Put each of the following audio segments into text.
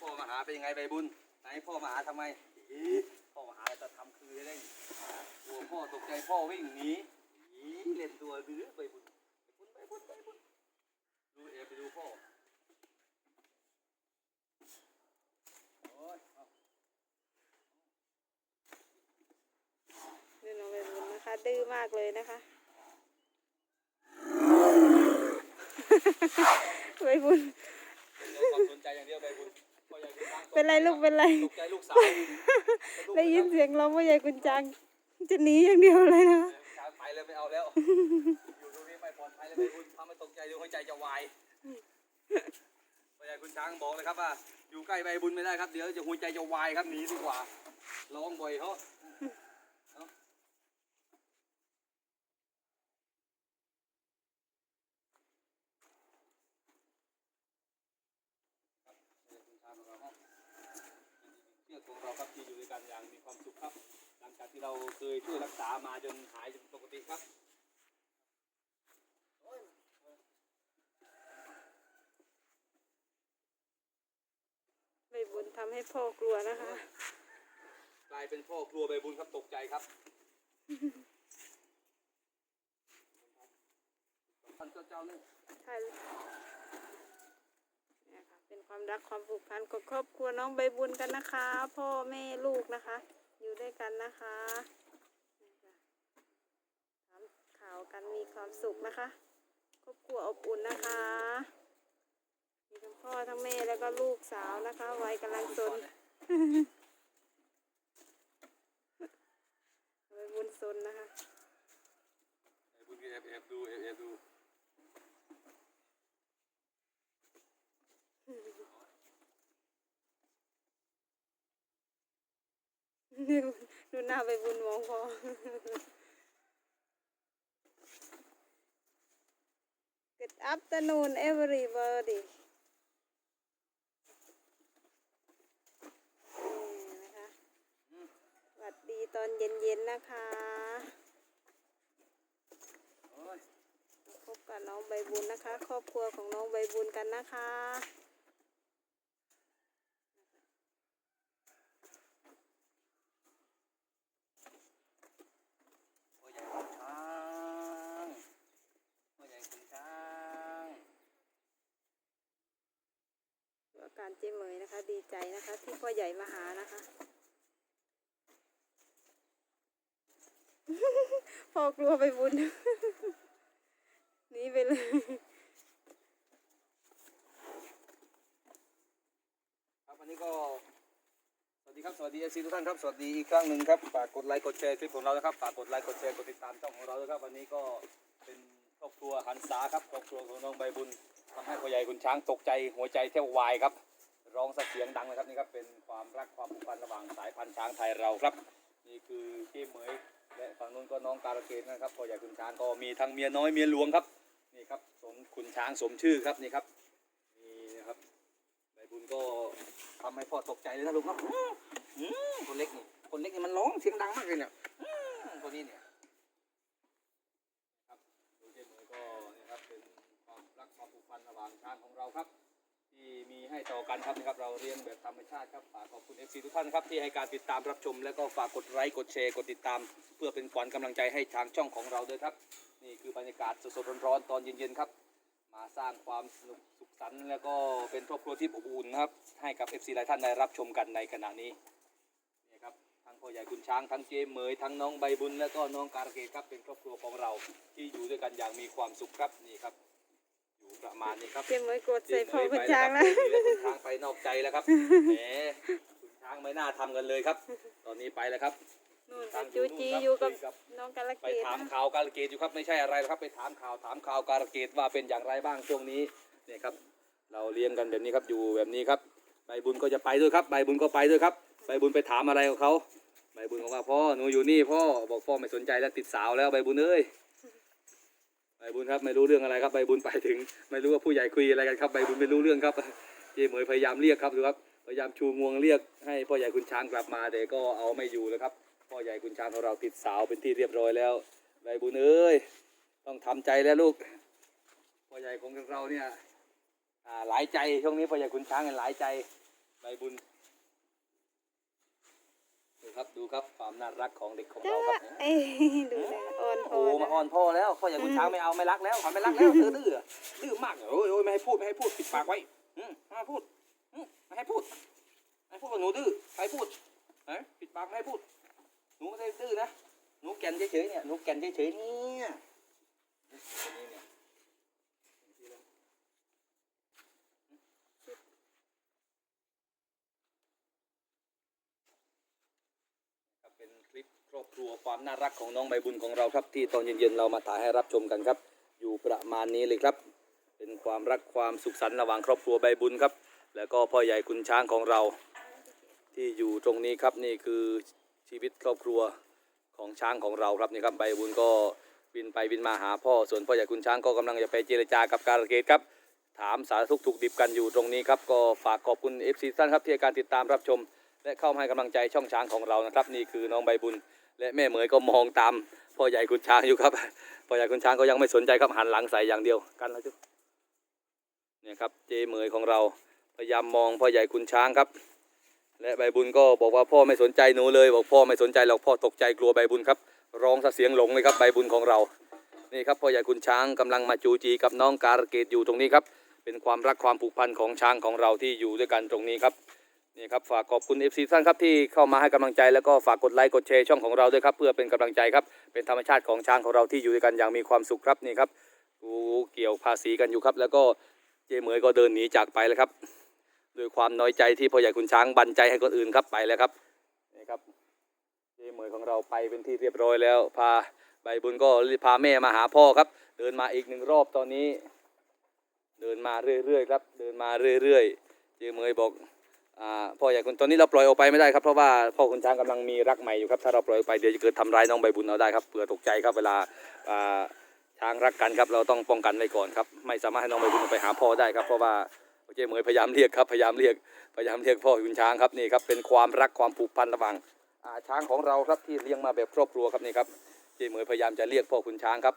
พ่อมาหาเป็นยังไงใบบุญไหนพ่อมาหาทำไมอีพ่อมาหาจะทำคือเล่นกลัวพ่อตกใจพ่อวิ่งหนีอีเล่นตัวดื้อใบบุญใบบุญใบบุญใบบุญดูเอไปดูพ่อโอ้ยเอานี่น้องใบบุญนะคะ ดื้อมากเลยนะคะใบบุญเป็นความสนใจอย่างเดียวใบบุญ เป็นไรลูกเป็นไรตกใจลูกสาวได้ยินเสียงร้องว่าใหญ่กุญจัง จะหนีอย่างเดียวเลยนะคะช้างไปเลยไม่เอาแล้ว อยู่ตรงนี้ไม่ปลอดภัยแล้วใบบุญถ้าไม่ตกใจเดี๋ยวหัวใจจะวายพ่อใหญ่คุณช้างบอกเลยครับว่าอยู่ใกล้ใบบุญไม่ได้ครับเดี๋ยวจะหัวใจจะวายครับหนีดีกว่าร้องบ่อยเขาเนาะครับพ่อใหญ่คุณช้างของเราครับ เชือกของเราครับที่อยู่ด้วยกันอย่างมีความสุขครับ หลังจากที่เราเคยช่วยรักษามาจนหายจนปกติครับใบบุญทำให้พ่อกลัวนะคะ กลายเป็นพ่อครัวใบบุญครับตกใจครับท่านเจ้าเจ้าเนี่ยใช่ เป็นความรักความผูกพันของครอบครัวน้องใบบุญกันนะคะ พ่อแม่ลูกนะคะ อยู่ด้วยกันนะคะค่ะถามข่าวกันมีความสุขนะคะ ครอบครัวอบอุ่นนะคะ มีทั้งพ่อทั้งแม่แล้วก็ลูกสาวนะคะวัยกำลังซนใบบุญซนนะคะใบบุญแอบแอบดูแอบแอบดู ดูดูหน้าใบบุญมองพอ Good afternoon everybody นี่นะคะสวัสดีตอนเย็นๆนะคะโอ้ยมาพบกับน้องใบบุญนะคะ ครอบครัวของน้องใบบุญกันนะคะ พ่อใหญ่คุณช้างพ่อใหญ่คุณช้าง ดูอาการเจ๊เหมยนะคะ ดี ใจนะคะ ที่พ่อใหญ่มาหานะคะพ่อกลัวไปบุญหนีไปเลยครับวันนี้ก็สวัสดีครับสวัสดีเอซีทุกท่านครับสวัสดีอีกครั้งหนึ่งครับฝากกดไลค์กดแชร์คลิปของเรานะครับฝากกดไลค์กดแชร์กดติดตามช่องของเราด้วยครับ วันนี้ก็เป็นครอบครัวหันษาครับครอบครัวของน้องใบบุญทำให้พ่อใหญ่คุณช้างตกใจหัวใจแทบวายครับ ร้องสะเสียงดังเลยครับนี่ครับเป็นความรักความผูกพันระหว่างสายพันธุ์ช้างไทยเราครับ นี่คือเจ้เหมยและฝั่งนู้นก็น้องการะเกดนะครับพ่อใหญ่คุณช้างก็มีทั้งเมียน้อยเมียหลวงครับนี่ครับสมคุณช้างสมชื่อครับนี่ครับนี่นะครับใบบุญก็ทำให้พ่อตกใจเลยนะลูกเนาะอื้ออื้อคนเล็กนี่คนเล็กนี่มันร้องเสียงดังมากเลยเนี่ยคนนี้เนี่ยครับดูเจ้เหมยก็นี่ครับเป็นความรักความผูกพันระหว่างช้างของเราครับ ที่มีให้ต่อกันครับนะครับ เราเรียนแบบธรรมชาติครับฝากขอบคุณเอฟซีทุกท่านครับที่ให้การติดตามรับชม แล้วก็ฝากกดไลค์กดแชร์กดติดตาม เพื่อเป็นขวัญกำลังใจให้ทางช่องของเราด้วยครับ นี่คือบรรยากาศสดๆร้อนๆตอนเย็นๆครับ มาสร้างความสนุกสุขสันต์แล้วก็เป็นครอบครัวที่อบอุ่นนะครับให้กับ FC หลายท่านได้รับชมกันในขณะนี้นี่ครับทั้งพ่อใหญ่คุณช้างทั้งเจมเหมยทั้งน้องใบบุญแล้วก็น้องการเกดครับเป็นครอบครัวของเราที่อยู่ด้วยกันอย่างมีความสุขครับนี่ครับ อยู่ประมาณนี้ครับเจ๊เหมยกดใส่พ่อคุณช้างแล้วคุณช้างไปนอกใจแล้วครับแหมคุณช้างไม่น่าทำกันเลยครับ ตอนนี้ไปแล้วครับนู่นค่ะจูจีอยู่กับน้องกาลไปเกตถามนะคะข่าวการะเกดอยู่ครับไม่ใช่อะไรหรอกครับ ไปถามข่าวถามข่าวการะเกดว่าเป็นอย่างไรบ้างช่วงนี้เนี่ยครับ เราเลี้ยงกันแบบนี้ครับอยู่แบบนี้ครับใบบุญก็จะไปด้วยครับใบบุญก็ไปด้วยครับใบบุญไปถามอะไรกับเขาใบบุญบอกว่าพ่อหนูอยู่นี่พ่อบอกพ่อไม่สนใจแล้วติดสาวแล้วใบบุญเอ้ยใบบุญครับไม่รู้เรื่องอะไรครับใบบุญไปถึง ไม่รู้ว่าผู้ใหญ่คุยอะไรกันครับใบบุญไม่รู้เรื่องครับเจเหมยพยายามเรียกครับดูครับพยายามชูงวงเรียกให้พ่อใหญ่คุณช้างกลับมาแต่ก็เอาไม่อยู่แล้วครับพ่อใหญ่คุณช้างของเราติดสาวเป็นที่เรียบร้อยแล้วใบบุญเอ้ยต้องทำใจแล้วลูกพ่อใหญ่ของเราเนี่ยอ่าหลายใจช่วงนี้พ่อใหญ่คุณช้างเนี่ยหลายใจใบบุญดูครับดูครับความน่ารักของเด็กของเราครับเอ้ดูเลยอ่อนพโอ้อมานะอ่อนพ่อแล้วพ่ออย่าคุณช้างไม่เอาไม่รักแล้วเขาไม่รักแล้วเธอดื้อดื้อมากโอ้ยโอ้ยไม่ให้พูดไม่ให้พูดปิดปากไว้อืมไม่ให้พูดอืมไม่ให้พูดไม่ให้พูดว่าหนูดื้อใครพูดฮะปิดปากไม่ให้พูด หนูไม่ได้ดื้อนะหนูแก่นเฉยๆเนี่ยหนูแก่นเฉยๆเนี่ยนี่เนี่ยครับเป็นคลิปค รอบครัวความน่ารักของน้องใบบุญของเราครับ ที่ตอนเย็นๆเรามาถ่ายให้รับชมกันครับ อยู่ประมาณนี้เลยครับ เป็นความรักความสุขสันต์ระหว่างครอบครัวใบบุญครับ แล้วก็พ่อใหญ่คุณช้างของเรา ที่อยู่ตรงนี้ครับนี่คือชีวิตครอบครัวของช้างของเราครับนี่ครับใบบุญก็บินไปบินมาหาพ่อส่วนพ่อใหญ่คุณช้างก็กำลังจะไปเจรจากับการเกตครับ ถามสารทุกถูกดิบกันอยู่ตรงนี้ครับก็ฝากขอบคุณ FC ท่านครับที่การติดตามรับชมและเข้ามาให้กำลังใจช่องช้างของเรานะครับ นี่คือน้องใบบุญ และแม่เหมยก็มองตามพ่อใหญ่คุณช้างอยู่ครับพ่อใหญ่คุณช้างก็ยังไม่สนใจครับหันหลังใส่อย่างเดียวกันแล้วจุ๊เนี่ยครับเจเหมยของเราพยายามมองพ่อใหญ่คุณช้างครับ และใบบุญก็บอกว่าพ่อไม่สนใจหนูเลย บอกพ่อไม่สนใจหรอกพ่อตกใจกลัวใบบุญครับร้องซะเสียงหลงเลยครับใบบุญของเรานี่ครับพ่อใหญ่คุณช้างกำลังมาจูจีกับน้องการเกตอยู่ตรงนี้ครับเป็นความรักความผูกพันของช้างของเราที่อยู่ด้วยกันตรงนี้ครับ นี่ครับฝากขอบคุณ FC ท่านครับที่เข้ามาให้กำลังใจแล้วก็ฝากกดไลค์กดแชร์ช่องของเราด้วยครับเพื่อเป็นกำลังใจครับเป็นธรรมชาติของช้างของเราที่อยู่ด้วยกันอย่างมีความสุขครับนี่ครับกูเกี่ยวภาษีกันอยู่ครับ แล้วก็เจเหมยก็เดินหนีจากไปแล้วครับด้วยความน้อยใจที่พ่อใหญ่คุณช้างบันใจให้คนอื่นครับไปแล้วครับนี่ครับเจเหมยของเราไปเป็นที่เรียบร้อยแล้ว พาใบบุญก็พาแม่มาหาพ่อครับ เดินมาอีกหนึ่งรอบตอนนี้ เดินมาเรื่อยๆครับ เดินมาเรื่อยๆ เจเหมยบอก พ่อใหญ่คุณตอนนี้เราปล่อยออกไปไม่ได้ครับเพราะว่าพ่อคุณช้างกำลังมีรักใหม่อยู่ครับถ้าเราปล่อยไปเดี๋ยวจะเกิดทำร้ายน้องใบบุญเอาได้ครับเผื่อตกใจครับเวลาช้างรักกันครับเราต้องป้องกันไว้ก่อนครับไม่สามารถให้น้องใบบุญไปหาพ่อได้ครับเพราะว่าเจ๊เหมยพยายามเรียกครับพยายามเรียกพยายามเรียกพ่อคุณช้างครับนี่ครับเป็นความรักความผูกพันระหว่างช้างของเราครับที่เลี้ยงมาแบบครอบครัวครับนี่ครับเจ๊เหมยพยายามจะเรียกพ่อคุณช้างครับ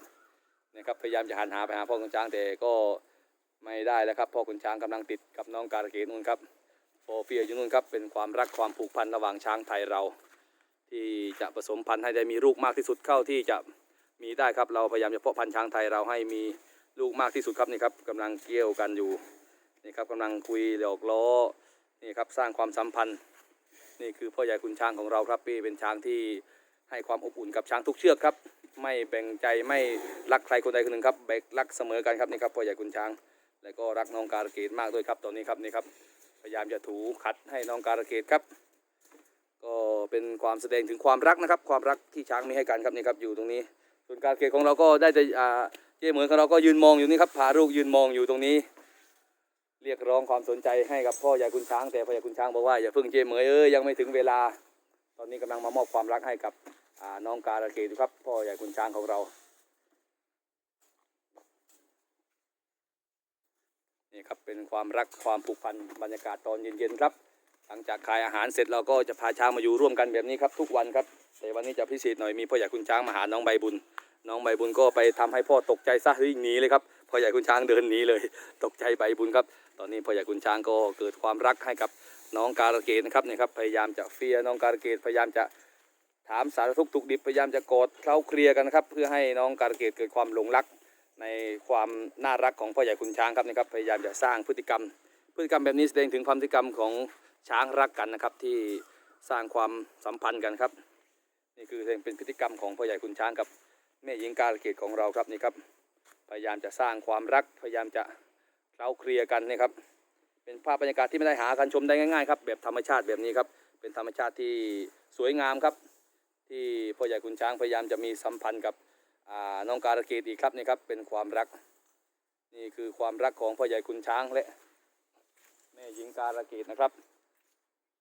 นี่ครับพยายามจะหันหาไปหาพ่อคุณช้างแต่ก็ไม่ได้แล้วครับพ่อคุณช้างกำลังติดกับน้องการเกดนู่นครับ โอเฟียอยู่นู่นครับเป็นความรักความผูกพันระหว่างช้างไทยเรา ที่จะผสมพันธุ์ให้ได้มีลูกมากที่สุดเข้าที่จะมีได้ครับเราพยายามจะเพาะพันธุ์ช้างไทยเราให้มีลูกมากที่สุดครับนี่ครับกำลังเกี่ยวกันอยู่นี่ครับกำลังคุยหลอกล้อนี่ครับสร้างความสัมพันธ์ นี่คือพ่อใหญ่คุณช้างของเราครับพี่เป็นช้างที่ให้ความอบอุ่นกับช้างทุกเชือกครับ ไม่แบ่งใจไม่รักใครคนใดคนหนึ่งครับแบกรักเสมอกันครับนี่ครับพ่อใหญ่คุณช้าง และก็รักน้องการะเกดมากด้วยครับตอนนี้ครับนี่ครับพยายามจะถูขัดให้น้องการะเกดครับ ก็เป็นความแสดงถึงความรักนะครับ ความรักที่ช้างมีให้กันครับนี่ครับอยู่ตรงนี้ ส่วนการะเกดของเราก็ได้จะอ่าเจ้เหมือนของเราก็ยืนมองอยู่นี่ครับพาลูกยืนมองอยู่ตรงนี้ เรียกร้องความสนใจให้กับพ่อใหญ่คุณช้าง แต่พ่อใหญ่คุณช้างบอกว่าอย่าเพิ่งเจเหมยเอ้ยยังไม่ถึงเวลา ตอนนี้กำลังมามอบความรักให้กับน้องการะเกดครับพ่อใหญ่คุณช้างของเรา นี่ครับเป็นความรักความผูกพันบรรยากาศตอนเย็นๆครับ หลังจากขายอาหารเสร็จเราก็จะพาช้างมาอยู่ร่วมกันแบบนี้ครับทุกวันครับ แต่วันนี้จะพิเศษหน่อยมีพ่อใหญ่คุณช้างมาหาน้องใบบุญ น้องใบบุญก็ไปทำให้พ่อตกใจซะวิ่งหนีเลยครับพ่อใหญ่คุณช้างเดินหนีเลย ตกใจใบบุญครับ ตอนนี้พ่อใหญ่คุณช้างก็เกิดความรักให้กับน้องการะเกดนะครับนี่ครับพยายามจะเฟียน้องการะเกดพยายามจะถามสารทุกข์ถูกดิบพยายามจะกอดเคล้าเคลียร์กันนะครับเพื่อให้น้องการะเกดเกิดความหลงรัก ในความน่ารักของพ่อใหญ่คุณช้างครับนะครับพยายามจะสร้างพฤติกรรม พฤติกรรมแบบนี้แสดงถึงความพฤติกรรมของช้างรักกันนะครับ ที่สร้างความสัมพันธ์กันครับ นี่คือเป็นพฤติกรรมของพ่อใหญ่คุณช้างกับแม่หญิงการเกดของเราครับนี่ครับ พยายามจะสร้างความรักพยายามจะเคล้าเคลียกันนี่ครับ เป็นภาพบรรยากาศที่ไม่ได้หากันชมได้ง่ายๆครับแบบธรรมชาติแบบนี้ครับเป็นธรรมชาติที่สวยงามครับ ที่พ่อใหญ่คุณช้างพยายามจะมีสัมพันธ์กับ น้องการะเกดอีกครับนี่ครับเป็นความรัก นี่คือความรักของพ่อใหญ่คุณช้างและแม่หญิงการะเกดนะครับ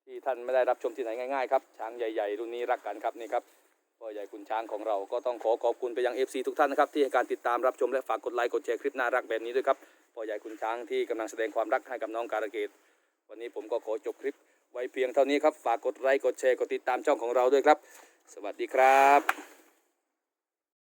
ที่ท่านไม่ได้รับชมที่ไหนง่ายๆครับช้างใหญ่ๆรุ่นนี้รักกันครับนี่ครับพ่อใหญ่คุณช้างของเราก็ต้องขอขอบคุณไปยัง FC ทุกท่านนะครับที่ให้การติดตามรับชมและฝากกดไลค์กดแชร์คลิปน่ารักแบบนี้ด้วยครับพ่อใหญ่คุณช้างที่กำลังแสดงความรักให้กับน้องการะเกดวันนี้ผมก็ขอจบคลิปไว้เพียงเท่านี้ครับฝากกดไลค์กดแชร์กดติดตามช่องของเราด้วยครับ สวัสดีครับ